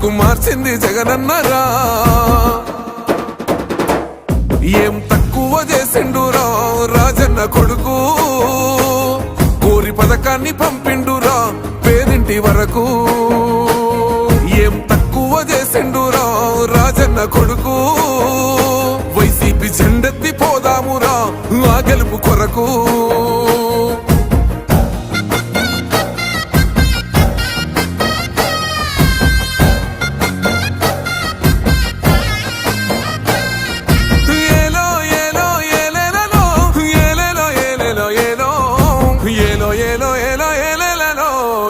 బతుకు మార్చింది జగనన్నరా. ఏం తక్కువ చేసిండురా రాజన్న కొడుకు. కోరి పథకాన్ని పంపిండురా పేరింటి వరకు. ఏం తక్కువ చేసిండురా రాజన్న కొడుకు. వైసీపీ జెండెత్తి పోదామురా ఆ గెలుపు కొరకు.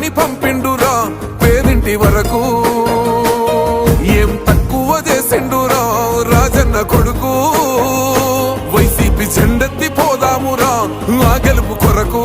పథకాన్ని పంపిండురా పేరింటి వరకు. ఏం తక్కువ చేసిండురా రాజన్న కొడుకు. వైసీపీ జెండెత్తి పోదామురా ఆ గెలుపు కొరకు.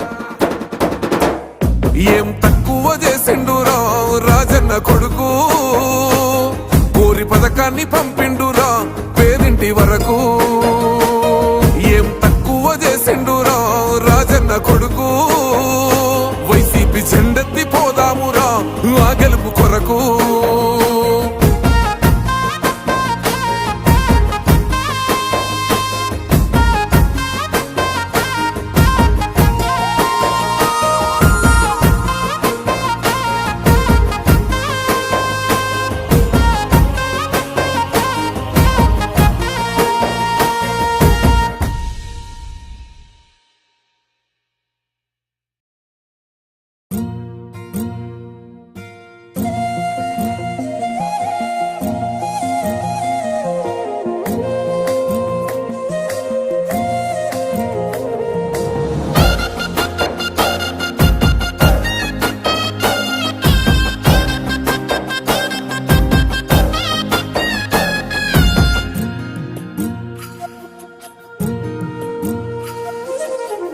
కోరి పంపిండురా పేరింటి వరకు. ఏం తక్కువ చేసిండురా రాజన్న కొడుకు. వైసీపీ జెండెత్తి పోదామురా ఆ గెలుపు కొరకు.